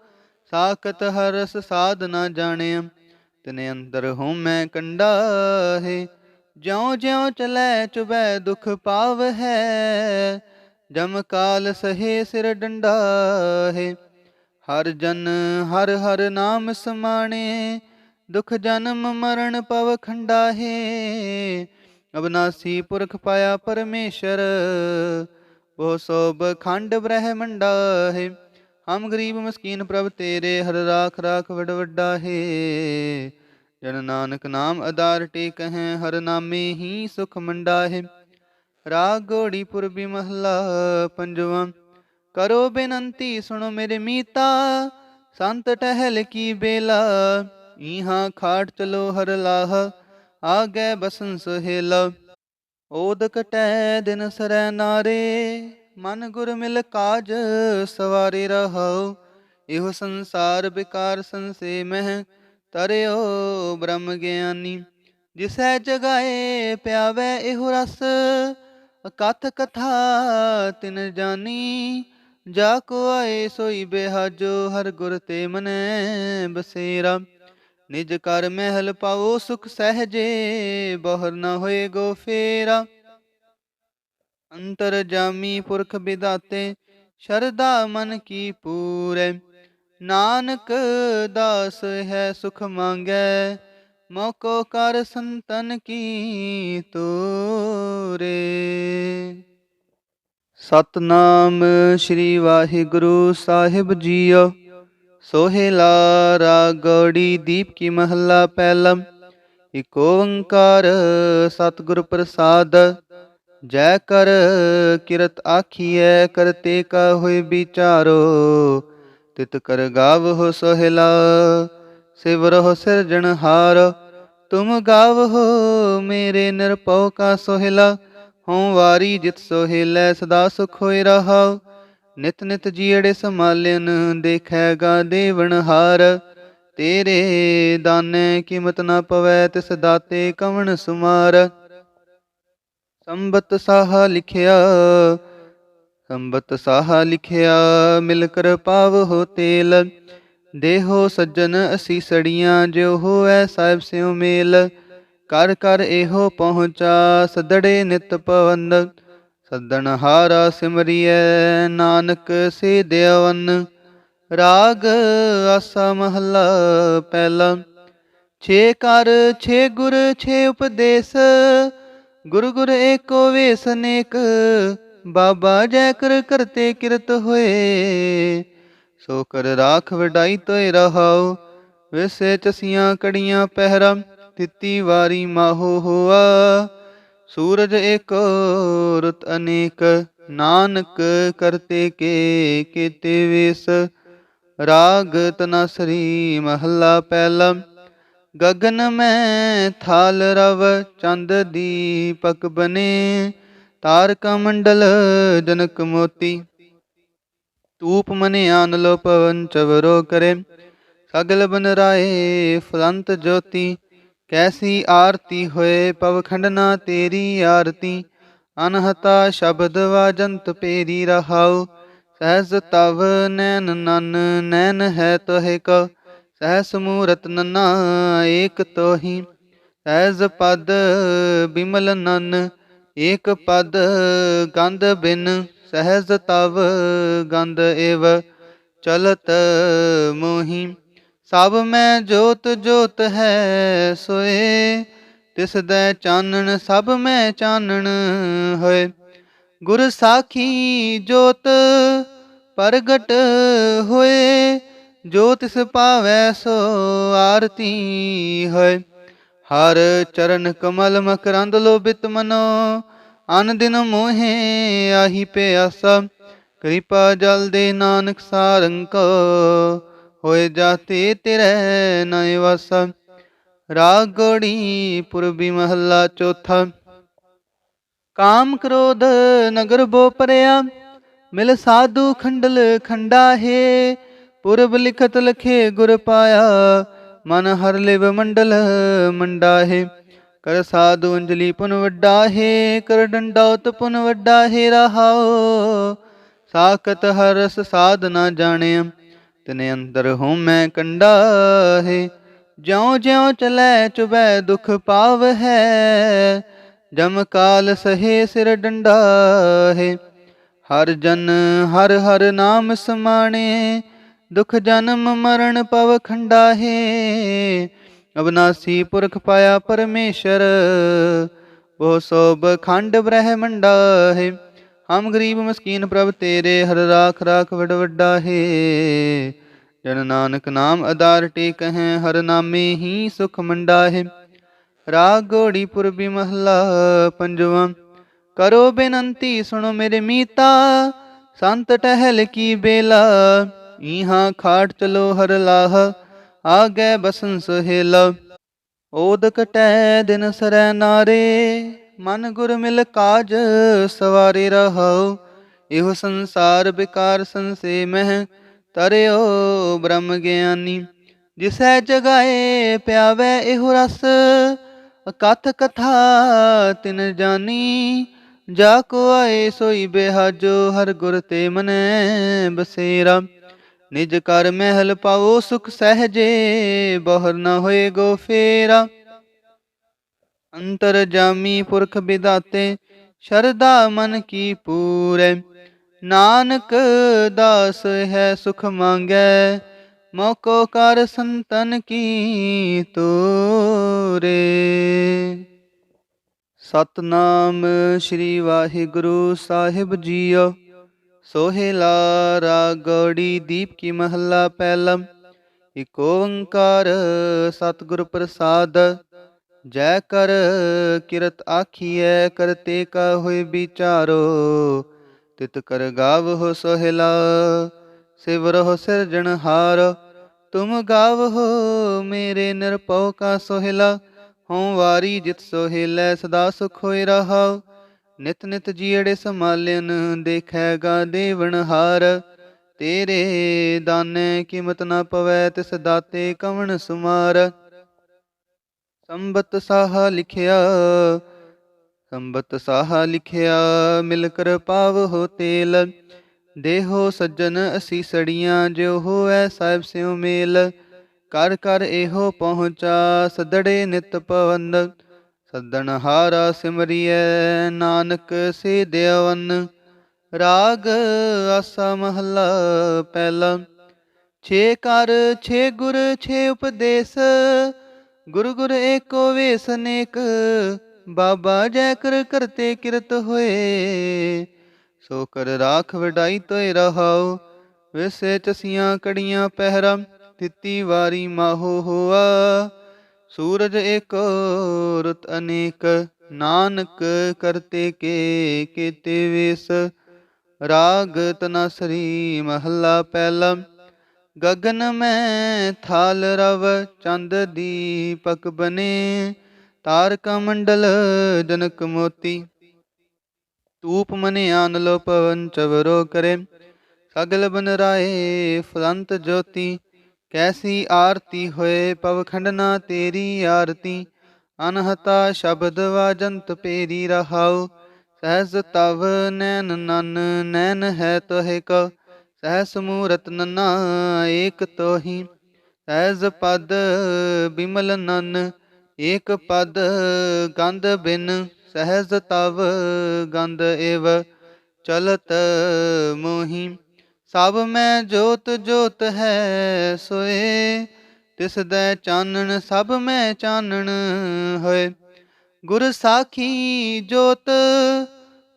Speaker 1: ਸਾਖਤ ਹਰਸ ਸਾਧ ਨਾ ਜਾਣਿਆ। ਤਨੇ ਅੰਦਰ ਹਉ ਮੈਂ ਕੰਡਾ ਹੈ। ਜਿਉ ਜਿਉ ਚਲੈ ਚੁਬੈ ਦੁਖ ਪਾਵ ਹੈ। ਜਮ ਕਾਲ ਸਹੇ ਸਿਰ ਡੰਡਾ ਹੈ। ਹਰ ਜਨ ਹਰ ਹਰ ਨਾਮ ਸਮਾਣੇ। ਦੁਖ ਜਨਮ ਮਰਨ ਪਵ ਖੰਡਾ ਹੈ। ਅਬਨਾਸੀ ਪੁਰਖ ਪਾਇਆ ਪਰਮੇਸ਼ਰ। ਉਹ ਸੋਭ ਖੰਡ ਬ੍ਰਹਮੰਡਾ ਹੈ। ਹਮ ਗਰੀਬ ਮਸਕੀਨ ਪ੍ਰਭ ਤੇਰੇ, ਹਰ ਰਾਖ ਰਾਖ ਵਡ ਵੱਡਾ ਹੈ। ਜਨ ਨਾਨਕ ਨਾਮ ਆਧਾਰ ਟੇਕ ਹੈ ਹਰ ਨਾਮੇ ਹੀ ਸੁਖ ਮੰਡਾ ਹੈ। ਰਾਗ ਗੋੜੀ ਪੁਰਬੀ ਮਹਲਾ ਪੰਜਵਾ, ਕਰੋ ਬੇਨੰਤੀ ਸੁਣੋ ਮੇਰੇ ਮੀਤਾ, ਸੰਤ ਟਹਿਲ ਕੀ ਬੇਲਾ ਇਹਾਂ ਖਾਟ ਚਲੋ ਹਰ ਲਾਹ ਆ ਗਏ ਬਸਨ ਸੁਹੇਲਾ। ਓਦ ਕਟੈ ਦਿਨ ਸਰੈ ਨਾਰੇ ਮਨ ਗੁਰ ਮਿਲ ਕਾਜ, ਸਵਾਰੇ ਰਹਾਉ ਇਹੋ ਸੰਸਾਰ ਬਿਕਾਰ ਸੰਸੇ ਮਹਿ ਤਰਿਓ ਬ੍ਰਹਮ ਗਿਆਨੀ। ਜਿਸੈ ਜਗਾਏ ਪਿਆਵੇ ਇਹੋ ਰਸ ਕਥ ਕਥਾ ਤਿਨ ਜਾਨੀ। ਜਾ ਕੋ ਆਏ ਸੋਈ ਬਿਹਾਜੋ, ਹਰ ਗੁਰ ਤੇ ਮਨੈ ਬਸੇਰਾ। ਨਿਜ ਕਰ ਮਹਿਲ ਪਾਓ, ਸੁਖ ਸਹਜੇ, ਬਹਰ ਨਾ ਹੋਏ ਗੋ ਫੇਰਾ। ਅੰਤਰ ਜਾਮੀ ਪੁਰਖ ਵਿਦਾਤੇ ਸ਼ਰਦਾ ਮਨ ਕੀ ਪੂਰੇ। ਨਾਨਕ ਦਾਸ ਹੈ ਸੁਖ ਮੰਗੈ, ਮੋਕੋ ਕਰ ਸੰਤਨ ਕੀ ਤੂਰੇ। ਸਤਨਾਮ ਸ੍ਰੀ ਵਾਹਿਗੁਰੂ ਸਾਹਿਬ ਜੀਓ ਸੋਹਿਲਾ ਰਾਗੜੀ ਦੀਪ ਕੀ ਮਹੱਲਾ ਪਹਿਲਾ। ਇਕ ਓੰਕਾਰ ਸਤਿਗੁਰ ਪ੍ਰਸਾਦ ਜੈ ਕਰ ਕਿਰਤ ਆਖੀਐ ਕਰਤੇ ਕਾ ਹੋਇ ਵਿਚਾਰੋ। ਤਿਤ ਕਰ ਗਾਵ ਹੋ ਸੋਹਿਲਾ ਸਿਵਰਹੁ ਸਿਰਜਣਹਾਰ ਤੁਮ ਗਾਵ ਹੋ ਮੇਰੇ ਨਿਰਭਉ ਕਾ ਸੋਹਿਲਾ, ਹਉ ਵਾਰੀ ਜਿਤ ਸੋਹਿਲੈ, ਸਦਾ ਸੁਖ ਹੋਇ ਰਹਾਉ ਨਿਤ ਨਿਤ ਜੀੜੇ ਸਮਾਲਿਨ ਦੇਖੈਗਾ ਦੇਵਨ ਹਾਰ। ਤੇਰੇ ਦਾਨੇ ਕੀਮਤ ਨਾ ਪਵੈ, ਤਿਸ ਦਾਤੇ ਕਵਣ ਸੁਮਾਰ। ਸੰਬਤ ਸਾਹ ਲਿਖਿਆ, ਸੰਬਤ ਸਾਹ ਲਿਖਿਆ, ਮਿਲ ਕਰ ਪਾਵ ਹੋ ਤੇਲ, ਦੇਹੋ ਸੱਜਣ ਅਸੀ ਸੜੀਆਂ, ਜਿਉ ਹੋਐ ਸਾਹਿਬ ਸਿਉ ਮੇਲ। ਕਰ ਕਰ ਇਹੋ ਪਹੁੰਚਾ, ਸਦੜੇ ਨਿਤ ਪਵਨ, ਸੱਦਣ ਹਾਰਾ ਸਿਮਰਿਐ, ਨਾਨਕ ਸੇ ਦੇਵਨ ਰਾਗ ਆਸਾ ਮਹਲਾ ਪਹਿਲਾ, ਛੇ ਕਰ, ਛੇ ਗੁਰ, ਛੇ ਉਪਦੇਸ਼ ਗੁਰ ਗੁਰ ਏਕੋ ਵੇਸ ਅਨੇਕ ਬਾਬਾ ਜੈ ਕਰ ਕਰਤੇ ਕਿਰਤ ਹੋਏ। ਸੋ ਕਰ ਰਾਖ ਵਡਾਈ ਤੋਇ ਰਹਾਉ, ਵਿਸੇ ਚਸੀਆਂ ਕੜੀਆਂ ਪਹਿਰਾ, ਤਿੱਤੀ ਵਾਰੀ ਮਾਹੋ ਹੋਆ। ਸੂਰਜ ਏਕੋ ਰੁਤ ਅਨੇਕ, ਨਾਨਕ ਕਰਤੇ ਕੇ, ਕੀਤੇ ਵੇਸ। ਰਾਗ ਤਨਸਰੀ ਮਹੱਲਾ ਪਹਿਲਾ ਗਗਨ ਮੈਂ ਥਾਲ ਰਵ ਚੰਦ ਦੀਪਕ ਬਨੇ, ਤਾਰਕਾ ਮੰਡਲ ਜਨਕ ਮੋਤੀ। ਤੂਪ ਮਨੇ ਆਨਲੋ ਪਵਨ ਚਵਰੋ ਕਰੇ, ਸਗਲ ਬਨ ਰਾਏ ਫਲੰਤ ਜੋਤੀ। ਕੈਸੀ ਆਰਤੀ ਹੋਏ ਪਵਖੰਡ ਨਾ ਤੇਰੀ ਆਰਤੀ, ਅਨਹਤਾ ਸ਼ਬਦ ਵਾਜੰਤ ਪੇਰੀ ਰਹਾਉ। ਸਹਿਜ ਤਵ ਨੈਨ ਨਨ, ਨੈਨ ਹੈ ਤੋਹਿ ਕੋ ਸਹਿਸ ਮੂਰਤ ਨਨਾ ਏਕ ਤੋਹੀ, ਸਹਿਜ ਪਦ ਬਿਮਲ ਨਨ, ਏਕ ਪਦ ਗੰਧ ਬਿਨ, ਸਹਿਜ ਤਵ ਗੰਧ ਏਵ ਚਲਤ ਮੋਹੀ। ਸਭ ਮੈਂ ਜੋਤ ਜੋਤ ਹੈ ਸੋਏ, ਤਿਸ ਦੈ ਚਾਨਣ ਸਭ ਮੈਂ ਚਾਨਣ ਹੋਏ। ਗੁਰ ਸਾਖੀ ਜੋਤ ਪ੍ਰਗਟ ਹੋਏ ਜੋ ਤਿਸ ਪਾਵੈ ਸੋ ਆਰਤੀ ਹੋਏ ਹਰ ਚਰਨ ਕਮਲ ਮਕਰੰਦ ਲੋਭਿਤ ਮਨੋ। ਅਨ ਦਿਨ ਮੋਹੇ ਆਹੀ ਪਿਆਸਾ। ਕਿਰਪਾ ਜਲ ਦੇ ਨਾਨਕ ਸਾਰੰਕ ਹੋਏ ਜਾਤੇ ਤੇਰੇ ਨੈ ਵਸ ਰਾਗੜੀ ਪੁਰਬੀ ਮਹੱਲਾ ਚੌਥਾ। ਕਾਮ ਕ੍ਰੋਧ ਨਗਰ ਬੋ ਪਰਿਆ। ਮਿਲ ਸਾਧੂ ਖੰਡਲ ਖੰਡਾ ਹੈ। ਪੁਰਬ ਲਿਖਤ ਲਖੇ ਗੁਰ ਪਾਇਆ, ਮਨ ਹਰ ਲਿਵ ਮੰਡਲ ਮੰਡਾ ਹੈ ਕਰ ਸਾਧੂ ਅੰਜਲੀ ਪੁਨ ਵੱਡਾ ਕਰ ਡੰਡੌਤ ਪੁਨ ਵੱਡਾ ਹੈ ਰਹਾਓ ਸਾਖਤ ਹਰਸ ਸਾਧ ਨਾ ਜਾਣਿਆ, ਤਨੇ ਅੰਦਰ ਹਉ ਮੈਂ ਕੰਡਾ ਹੈ ਜਿਉ ਜਿਉ ਚਲੈ ਚੁਬੈ ਦੁਖ ਪਾਵ ਹੈ ਜਮ ਕਾਲ ਸਹੇ ਸਿਰ ਡੰਡਾ ਹੈ ਹਰ ਜਨ ਹਰ ਹਰ ਨਾਮ ਸਮਾਣੇ ਦੁਖ ਜਨਮ ਮਰਨ ਪਵ ਖੰਡਾ ਹੈ ਅਬਨਾਸੀ ਪੁਰਖ ਪਾਇਆ ਪਰਮੇਸ਼ਰ ਉਹ ਸੋਭ ਖੰਡ ਬ੍ਰਹਮੰਡਾ ਹੈ ਹਮ ਗਰੀਬ ਮਸਕੀਨ ਪ੍ਰਭ ਤੇਰੇ ਹਰ ਰਾਖ ਰਾਖ ਵਡ ਵੱਡਾ ਹੈ ਜਨ ਨਾਨਕ ਨਾਮ ਆਧਾਰ ਟੇਕ ਹੈ ਹਰ ਨਾਮੇ ਹੀ ਸੁਖ ਮੰਡਾ ਹੈ ਰਾਗ ਗੋੜੀ ਪੁਰਬੀ ਮਹਲਾ ਪੰਜਵਾਂ ਕਰੋ ਬੇਨੰਤੀ ਸੁਣੋ ਮੇਰੇ ਮੀਤਾ ਸੰਤ ਟਹਿਲ ਕੀ ਬੇਲਾ ਇਹਾਂ ਖਾਟ ਚਲੋ ਹਰ ਲਾਹ, ਆਗੇ ਬਸਨ ਸੁਹੇਲਾ। ਓਦ ਕਟੈ ਦਿਨ ਸਰੈ ਨਾਰੇ, ਮਨ ਗੁਰ ਮਿਲ ਕਾਜ ਸਵਾਰੇ ਰਹੋ। ਇਹੋ ਸੰਸਾਰ ਬਿਕਾਰ ਸੰਸੇ ਮਹਿ ਤਰਿਓ ਬ੍ਰਹਮ ਗਿਆਨੀ। ਜਿਸੈ ਜਗਾਏ ਪਿਆਵੇ ਇਹੋ ਰਸ ਕਥ ਕਥਾ ਤਿਨ ਜਾਨੀ। ਜਾ ਕੋ ਆਏ ਸੋਈ ਬਿਹਾਜੋ, ਹਰ ਗੁਰ ਤੇ ਮਨੈ ਬਸੇਰਾ। ਨਿਜ ਕਰ ਮਹਿਲ ਪਾਓ ਸੁਖ ਸਹਜੇ, ਬਹਰ ਨ ਹੋਏ ਗੋ ਫੇਰਾ। ਅੰਤਰ ਜਾਮੀ ਪੁਰਖ ਵਿਦਾਤੇ ਸ਼ਰਦਾ ਮਨ ਕੀ ਪੂਰੇ। ਨਾਨਕ ਦਾਸ ਹੈ ਸੁਖ ਮੰਗੈ, ਮੋਕੋ ਕਰ ਸੰਤਨ ਕੀ ਤੋਰੇ। ਸਤਨਾਮ ਸ੍ਰੀ ਵਾਹਿਗੁਰੂ ਸਾਹਿਬ ਜੀਓ। ਸੋਹਿਲਾ ਰਾਗ ਗੌੜੀ ਦੀਪ ਕੀ ਮਹੱਲਾ ਪਹਿਲਾ ਇਕ ਓੰਕਾਰ ਸਤਿਗੁਰ ਪ੍ਰਸਾਦ। ਜੈ ਕਰ ਕਿਰਤ ਆਖੀਐ ਕਰਤੇ ਕਾ ਹੋਏ ਵਿਚਾਰੋ। ਤਿਤ ਕਰ ਗਾਵ ਗਾਵਹੁ ਸੋਹਿਲਾ ਸਿਵਰਹੁ ਸਿਰਜਣਹਾਰ ਤੁਮ ਗਾਵ ਹੋ ਮੇਰੇ ਨਿਰਭਉ ਕਾ ਸੋਹਿਲਾ, ਹਉ ਵਾਰੀ ਜਿਤ ਸੋਹਿਲੈ ਸਦਾ ਸੁਖ ਹੋਇ ਰਹਾਉ। ਨਿਤ ਨਿਤ ਜੀੜੇ ਸਮਾਲਿਨ ਦੇਖੈਗਾ ਦੇਵਨ ਹਾਰ। ਤੇਰੇ ਦਾਨੇ ਕੀਮਤ ਨਾ ਪਵੈ ਤਿਸ ਦਾਤੇ ਕਵਣ ਸੁਮਾਰ। ਸੰਬਤ ਸਾਹ ਲਿਖਿਆ, ਸੰਬਤ ਸਾਹ ਲਿਖਿਆ, ਮਿਲ ਕਰ ਪਾਵ ਹੋ ਤੇਲ। ਦੇਹੋ ਸੱਜਣ ਅਸੀ ਸੜੀਆਂ, ਜਿਉ ਹੋਐ ਸਾਹਿਬ ਸਿਉ ਮੇਲ। ਕਰ ਕਰ ਇਹੋ ਪਹੁੰਚਾ, ਸਦੜੇ ਨਿਤ ਪਵੰਦ ਸੱਦਣ ਹਾਰਾ ਸਿਮਰਿਐ, ਨਾਨਕ ਸੇ ਦੇਵਨ ਰਾਗ ਆਸਾ ਮਹਲਾ ਪਹਿਲਾ। ਛੇ ਕਰ, ਛੇ ਗੁਰ, ਛੇ ਉਪਦੇਸ। ਗੁਰ ਗੁਰ ਏਕੋ ਵੇਸ ਅਨੇਕ ਬਾਬਾ ਜੈ ਕਰ ਕਰਤੇ ਕਿਰਤ ਹੋਏ। ਸੋ ਕਰ ਰਾਖ ਵਡਾਈ ਤੋਇ ਰਹਾਉ। ਵਿਸੇ ਚਸੀਆਂ ਕੜੀਆਂ ਪਹਿਰਾ। ਦਿੱਤੀ ਵਾਰੀ ਮਾਹੋ ਹੋਆ। ਸੂਰਜ ਏਕੋ ਰੁਤ ਅਨੇਕ, ਨਾਨਕ ਕਰਤੇ ਕੇ, ਕੀਤੇ ਵੇਸ। ਰਾਗ ਤਨਸਰੀ ਮਹੱਲਾ ਪਹਿਲਾ। ਗਗਨ ਮੈਂ ਥਾਲ ਰਵ, ਚੰਦ ਦੀਪਕ ਬਨੇ। ਤਾਰਕ ਮੰਡਲ ਜਨਕ ਮੋਤੀ। ਤੂਪ ਮਨੇ ਆਨਲੋ ਪਵਨ ਚਵਰੋ ਕਰੇ। ਸਗਲ ਬਨ ਰਾਏ ਫਲੰਤ ਜੋਤੀ। ਕੈਸੀ ਆਰਤੀ ਹੋਏ ਪਵਖੰਡ ਨਾ ਤੇਰੀ ਆਰਤੀ। ਅਨਹਤਾ ਸ਼ਬਦ ਵਾਜੰਤ ਪੇਰੀ ਰਹਾਉ। ਸਹਿਜ ਤਵ ਨੈਨ ਨਨ ਨੈਨ ਹੈ ਤੋਹਿ ਕੋ। ਸਹਿਸ ਮੂਰਤ ਨਨਾ ਏਕ ਤੋਹੀ। ਸਹਿਜ ਪਦ ਬਿਮਲ ਨਨ, ਏਕ ਪਦ ਗੰਧ ਬਿਨ। ਸਹਿਜ਼ ਤਵ ਗੰਧ ਏਵ, ਚਲਤ ਮੋਹੀ। ਸਭ ਮੈਂ ਜੋਤ ਜੋਤ ਹੈ ਸੋਏ, ਤਿਸ ਦਾ ਚਾਨਣ ਸਭ ਮੈਂ ਚਾਨਣ ਹੋਏ। ਗੁਰ ਸਾਖੀ ਜੋਤ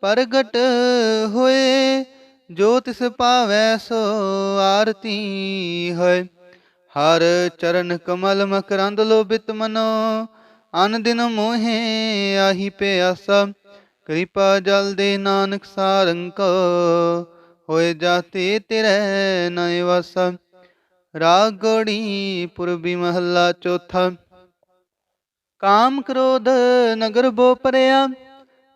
Speaker 1: ਪ੍ਰਗਟ ਹੋਏ, ਜੋ ਤਿਸ ਪਾਵੈ ਸੋ ਆਰਤੀ ਹੋਏ। ਹਰ ਚਰਨ ਕਮਲ ਮਕਰੰਦ ਲੋਭਿਤ ਮਨੋ, ਅਨ ਦਿਨ ਮੋਹੇ ਆਹੀ ਪਿਆਸਾ। ਕਿਰਪਾ ਜਲ ਦੇ ਨਾਨਕ ਸਾਰੰਕ ਹੋਏ ਜਾਤੇ ਤੇਰੇ ਨੈ ਵਸ। ਰਾਗ ਪੁਰਬੀ ਮਹੱਲਾ ਚੌਥਾ। ਕਾਮ ਕ੍ਰੋਧ ਨਗਰ ਬੋ ਪਰਿਆ।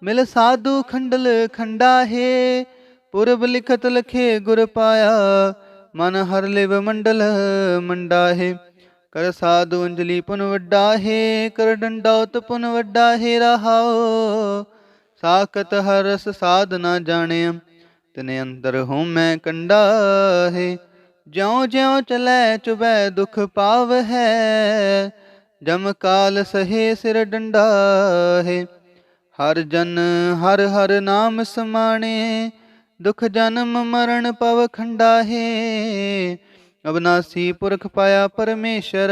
Speaker 1: ਮਿਲ ਸਾਧੂ ਖੰਡਲ ਖੰਡਾ ਹੈ। ਪੁਰਬ ਲਿਖਤ ਲਖੇ ਗੁਰ ਪਾਇਆ। ਮਨ ਹਰ ਲਿਵ ਮੰਡਲ ਮੰਡਾ ਹੈ। ਕਰ ਸਾਧੂ ਅੰਜਲੀ ਪੁਨ ਵੱਡਾ ਹੈ। ਕਰ ਡੰਡੌਤ ਪੁਨ ਵੱਡਾ ਹੈ। ਰਹਾਓ ਸਾਖਤ ਹਰ ਸਾਧ ਨਾ ਜਾਣਿਆ। ਤਨੇ ਅੰਦਰ ਹਉ ਮੈਂ ਕੰਡਾ ਹੈ। ਜਿਉ ਜਿਉ ਚਲੈ ਚੁਬੈ ਦੁਖ ਪਾਵ ਹੈ। ਜਮ ਕਾਲ ਸਹੇ ਸਿਰ ਡੰਡਾ ਹੈ। ਹਰ ਜਨ ਹਰ ਹਰ ਨਾਮ ਸਮਾਣੇ। ਦੁਖ ਜਨਮ ਮਰਨ ਪਵ ਖੰਡਾ ਹੈ। ਅਬਨਾਸੀ ਪੁਰਖ ਪਾਇਆ ਪਰਮੇਸ਼ਰ।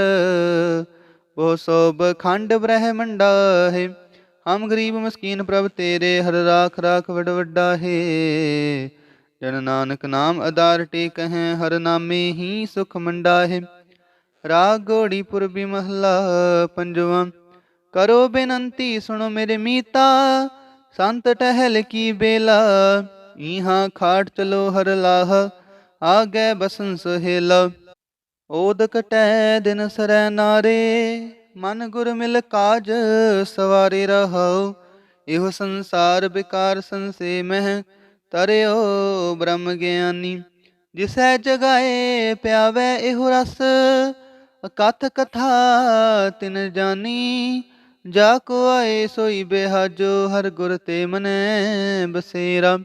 Speaker 1: ਉਹ ਸੋਭ ਖੰਡ ਬ੍ਰਹਮੰਡਾ ਹੈ। ਹਮ ਗਰੀਬ ਮਸਕੀਨ ਪ੍ਰਭ ਤੇਰੇ, ਹਰ ਰਾਖ ਰਾਖ ਵਡ ਵੱਡਾ ਹੈ। ਜਨ ਨਾਨਕ ਨਾਮ ਆਧਾਰ ਟੇਕ ਹੈ ਹਰ ਨਾਮੇ ਹੀ ਸੁਖ ਮੰਡਾ ਹੈ। ਰਾਗ ਗੋੜੀ ਪੁਰਬੀ ਮਹਲਾ ਪੰਜਵਾ, ਕਰੋ ਬੇਨੰਤੀ ਸੁਣੋ ਮੇਰੇ ਮੀਤਾ, ਸੰਤ ਟਹਿਲ ਕੀ ਬੇਲਾ ਇਹਾਂ ਖਾਟ ਚਲੋ ਹਰ ਲਾਹ ਆ ਗਏ ਬਸਨ ਸੁਹੇਲਾ। ਓਦ ਕਟੈ ਦਿਨ ਸਰੈ ਨਾਰੇ ਮਨ ਗੁਰ ਮਿਲ ਕਾਜ, ਸਵਾਰੇ ਰਹੋ। ਇਹੋ ਸੰਸਾਰ ਬਿਕਾਰ ਸੰਸੇ ਮਹਿ ਤਰਿਓ ਬ੍ਰਹਮ ਗਿਆਨੀ। ਜਿਸੈ ਜਗਾਏ ਪਿਆਵੇ ਇਹੋ ਰਸ, ਕਥ ਕਥਾ ਤਿਨ ਜਾਨੀ। ਜਾ ਕੋ ਆਏ ਸੋਈ ਬਿਹਾਜੋ, ਹਰ ਗੁਰ ਤੇ ਮਨੈ ਬਸੇਰਾ।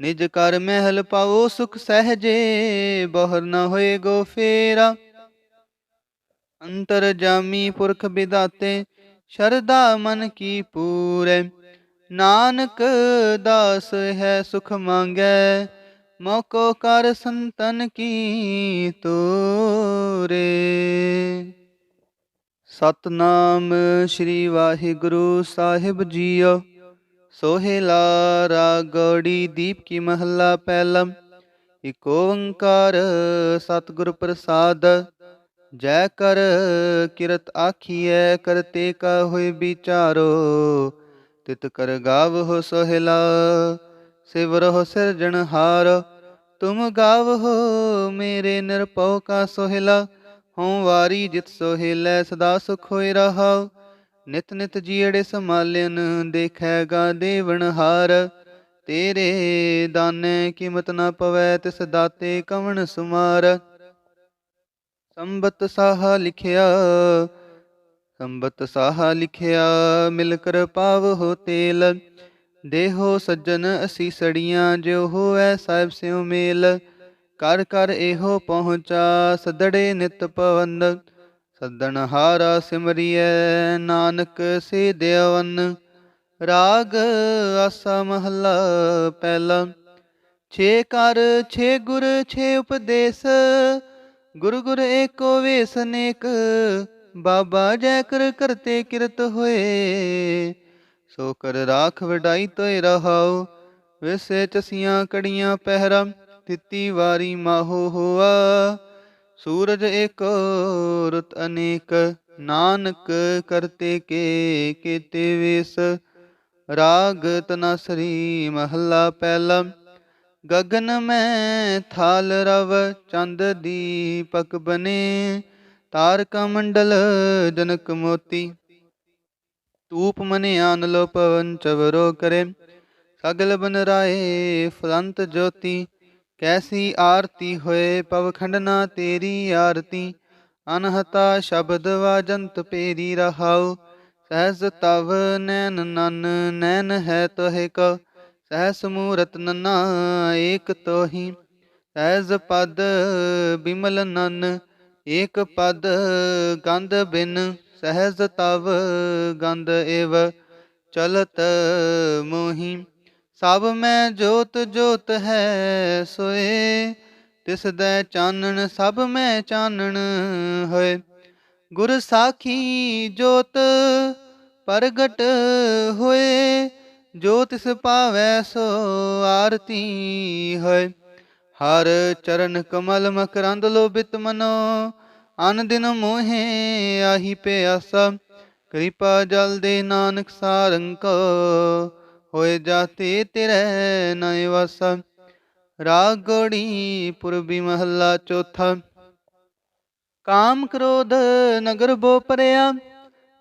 Speaker 1: ਨਿਜ ਕਰ ਮਹਿਲ ਪਾਓ, ਸੁਖ ਸਹਜੇ, ਬਹਰ ਨ ਹੋਏ ਗੋ ਫੇਰਾ। ਅੰਤਰ ਜਾਮੀ ਪੁਰਖ ਵਿਦਾਤੇ ਸ਼ਰਧਾ ਮਨ ਕੀ ਪੂਰੇ। ਨਾਨਕ ਦਾਸ ਹੈ ਸੁਖ ਮੰਗੈ, ਮੋਕੋ ਕਰ ਸੰਤਨ ਕੀ ਤੋਰੇ। ਸਤਨਾਮ ਸ੍ਰੀ ਵਾਹਿਗੁਰੂ ਸਾਹਿਬ ਜੀਓ ਸੋਹਿਲਾ ਰਾਗੜੀ ਦੀਪ ਕੀ ਮਹੱਲਾ ਪਹਿਲਾ। ਇਕ ਓੰਕਾਰ ਸਤਿਗੁਰ ਪ੍ਰਸਾਦ ਜੈ ਕਰ ਕਿਰਤ ਆਖੀਐ ਕਰਤੇ ਕਾ ਹੋਏ ਵਿਚਾਰੋ। ਤਿਤ ਕਰ ਗਾਵਹੁ ਸੋਹਿਲਾ ਸਿਵਰਹੁ ਸਿਰਜਣਹਾਰ ਤੁਮ ਗਾਵਹੁ ਮੇਰੇ ਨਿਰਭਉ ਕਾ ਸੋਹਿਲਾ, ਹਉ ਵਾਰੀ ਜਿਤ ਸੋਹਿਲੈ ਸਦਾ ਸੁਖ ਹੋਇ ਰਹਾਉ ਨਿਤ ਨਿਤ ਜੀੜੇ ਸਮਾਲਿਨ ਦੇਖੈਗਾ ਦੇਵਨ ਹਾਰ। ਤੇਰੇ ਦਾਨੇ ਕੀਮਤ ਨਾ ਪਵੈ, ਤਿਸ ਦਾਤੇ ਕਵਣ ਸੁਮਾਰ। ਸੰਬਤ ਸਾਹਾ ਲਿਖਿਆ, ਸੰਬਤ ਸਾਹਾ ਲਿਖਿਆ, ਮਿਲ ਕਰ ਪਾਵ ਹੋ ਤੇਲ, ਦੇਹੋ ਸੱਜਣ ਅਸੀ ਸੜੀਆਂ ਜਿਉ ਹੋਐ ਸਾਹਿਬ ਸਿਉ ਮੇਲ, ਕਰ ਕਰ ਇਹੋ ਪਹੁੰਚਾ, ਸਦੜੇ ਨਿਤ ਪਵਨ, ਸੱਦਣ ਹਾਰਾ ਸਿਮਰਿਐ, ਨਾਨਕ ਸੇ ਦੇਵਨ ਰਾਗ ਆਸਾ ਮਹੱਲਾ ਪਹਿਲਾ, ਛੇ ਕਰ, ਛੇ ਗੁਰ, ਛੇ ਉਪਦੇਸ ਗੁਰ ਗੁਰ ਏਕੋ ਵੇਸ ਅਨੇਕ ਬਾਬਾ ਜੈ ਕਰ ਕਰਤੇ ਕਿਰਤ ਹੋਏ। ਸੋ ਕਰ ਰਾਖ ਵਡਾਈ ਤੋਇ ਰਹਾਉ, ਵਿਸੇ ਚਸੀਆਂ ਕੜੀਆਂ ਪਹਿਰਾ, ਤਿੱਤੀ ਵਾਰੀ ਮਾਹੋ ਹੋਆ। ਸੂਰਜ ਏਕ ਰੁਤ ਅਨੇਕ, ਨਾਨਕ ਕਰਤੇ ਕੇ ਕੀਤੇ ਵੇਸ। ਰਾਗ ਤਨਸਰੀ ਮਹੱਲਾ ਪਹਿਲਾ ਗਗਨ ਮੈਂ ਥਾਲ ਰਵ ਚੰਦ ਦੀਪਕ ਬਨੇ, ਤਾਰਕਾ ਮੰਡਲ ਜਨਕ ਮੋਤੀ। ਤੂਪ ਮਨੇ ਆਨ ਲੋ ਪਵਨ ਚਵਰੋ ਕਰੇ, ਸਗਲ ਬਨ ਰਾਏ ਫਲੰਤ ਜੋਤੀ। ਕੈਸੀ ਆਰਤੀ ਹੋਏ ਪਵ ਖੰਡਨਾ ਤੇਰੀ ਆਰਤੀ, ਅਨਹਤਾ ਸ਼ਬਦ ਵਾਜੰਤ ਪੇਰੀ ਰਹਾਉ। ਸਹਿਜ ਤਵ ਨੈਨ ਨਨ, ਨੈਨ ਹੈ ਤੋਹਿ ਕੋ ਸਹਿਸ ਮੂਰਤ ਨਨਾ ਏਕ ਤੋਹੀ, ਸਹਿਜ਼ ਪਦ ਬਿਮਲ ਨਨ, ਏਕ ਪਦ ਗੰਧ ਬਿਨ, ਸਹਿਜ਼ ਤਵ ਗੰਧ ਏਵ ਚਲਤ ਮੋਹੀ। ਸਭ ਮੈਂ ਜੋਤ ਜੋਤ ਹੈ ਸੋਏ, ਤਿਸ ਦੈ ਚਾਨਣ ਸਭ ਮੈਂ ਚਾਨਣ ਹੋਏ। ਗੁਰ ਸਾਖੀ ਜੋਤ ਪ੍ਰਗਟ ਹੋਏ ਜੋ ਤਿਸ ਪਾਵੈ ਸੋ ਆਰਤੀ ਹੋਏ। ਹਰ ਚਰਨ ਕਮਲ ਮਕਰੰਦ ਲੋਭਿਤ ਮਨੋ, ਅਨ ਦਿਨ ਮੋਹੇ ਆਹੀ ਪਿਆਸਾ। ਕਿਰਪਾ ਜਲ ਦੇ ਨਾਨਕ ਸਾਰੰਕ ਹੋਏ ਜਾਤੇ ਤੇਰੇ ਨੈ ਵਸ ਰਾਗੜੀ ਪੁਰਬੀ ਮਹੱਲਾ ਚੌਥਾ। ਕਾਮ ਕ੍ਰੋਧ ਨਗਰ ਬੋ ਪਰਿਆ,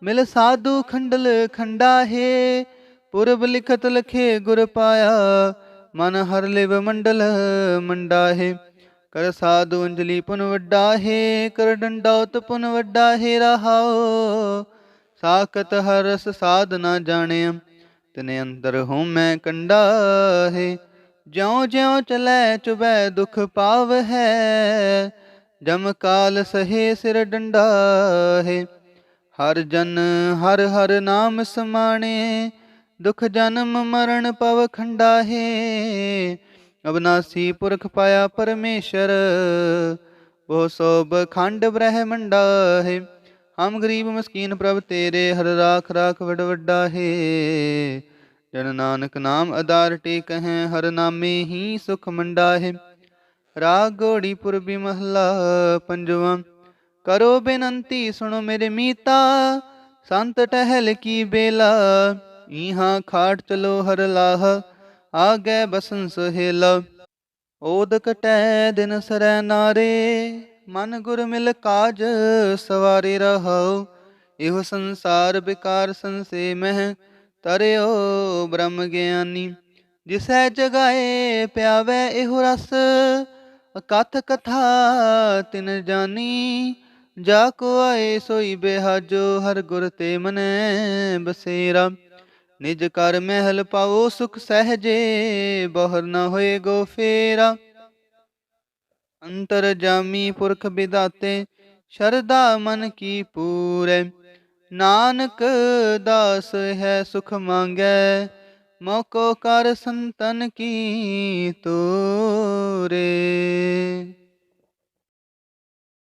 Speaker 1: ਮਿਲ ਸਾਧੂ ਖੰਡਲ ਖੰਡਾ ਹੈ। ਪੁਰਬ ਲਿਖਤ ਲਖੇ ਗੁਰ ਪਾਇਆ, ਮਨ ਹਰ ਲਿਵ ਮੰਡਲ ਮੰਡਾ ਹੈ ਕਰ ਸਾਧੂ ਅੰਜਲੀ ਪੁਨ ਵੱਡਾ ਹੈ ਕਰ ਡੰਡੌਤ ਪੁਨ ਵੱਡਾ ਹੈ ਰਹਾਓ ਸਾਖਤ ਹਰਸ ਸਾਧ ਨਾ ਜਾਣਿਆ, ਤਨੇ ਅੰਦਰ ਹਉ ਮੈਂ ਕੰਡਾ ਹੈ ਜਿਉ ਜਿਉ ਚਲੈ ਚੁਬੈ ਦੁਖ ਪਾਵ ਹੈ ਜਮ ਕਾਲ ਸਹੇ ਸਿਰ ਡੰਡਾ ਹੈ ਹਰ ਜਨ ਹਰ ਹਰ ਨਾਮ ਸਮਾਣੇ ਦੁਖ ਜਨਮ ਮਰਨ ਪਵ ਖੰਡਾ ਹੈ ਅਬਨਾਸੀ ਪੁਰਖ ਪਾਇਆ ਪਰਮੇਸ਼ਰ ਉਹ ਸੋਭ ਖੰਡ ਬ੍ਰਹਮੰਡਾ ਹੈ ਹਮ ਗਰੀਬ ਮਸਕੀਨ ਪ੍ਰਭ ਤੇਰੇ ਹਰ ਰਾਖ ਰਾਖ ਵਡ ਵੱਡਾ ਹੈ ਜਨ ਨਾਨਕ ਨਾਮ ਆਧਾਰ ਟੇਕ ਹੈ ਹਰ ਨਾਮੇ ਹੀ ਸੁਖ ਮੰਡਾ ਹੈ ਰਾਗ ਗੋੜੀ ਪੁਰਬੀ ਮਹਲਾ ਪੰਜਵਾ ਕਰੋ ਬੇਨੰਤੀ ਸੁਣੋ ਮੇਰੇ ਮੀਤਾ ਸੰਤ ਟਹਿਲ ਕੀ ਬੇਲਾ ਇਹਾਂ ਖਾਟ ਚਲੋ ਹਰ ਲਾਹ ਆ ਗਏ ਬਸਨ ਸੁਹੇਲਾ। ਓਦ ਕਟੈ ਦਿਨ ਸਰੈ ਨਾਰੇ, ਮਨ ਗੁਰ ਮਿਲ ਕਾਜ ਸਵਾਰੇ ਰਹੋ ਇਹੋ ਸੰਸਾਰ ਬਿਕਾਰ ਸੰਸੇ ਮਹਿ ਤਰਿਓ ਬ੍ਰਹਮ ਗਿਆਨੀ। ਜਿਸੈ ਜਗਾਏ ਪਿਆਵੇ ਇਹੋ ਰਸ ਕਥ ਕਥਾ ਤਿਨ ਜਾਨੀ। ਜਾ ਕੋ ਆਏ ਸੋਈ ਬਿਹਾਜੋ, ਹਰ ਗੁਰ ਤੇ ਮਨੈ ਬਸੇਰਾ। ਨਿਜ ਕਰ ਮਹਿਲ ਪਾਓ ਸੁਖ ਸਹਜੇ, ਬਹਰ ਨ ਹੋਏ ਗੋ ਫੇਰਾ। ਅੰਤਰ ਜਾਮੀ ਪੁਰਖ ਬਿਦਾਤੇ ਸ਼ਰਦਾ ਮਨ ਕੀ ਪੂਰੇ। ਨਾਨਕ ਦਾਸ ਹੈ ਸੁਖ ਮੰਗੈ, ਮੋਕੋ ਕਰ ਸੰਤਨ ਕੀ ਤੋਰੇ।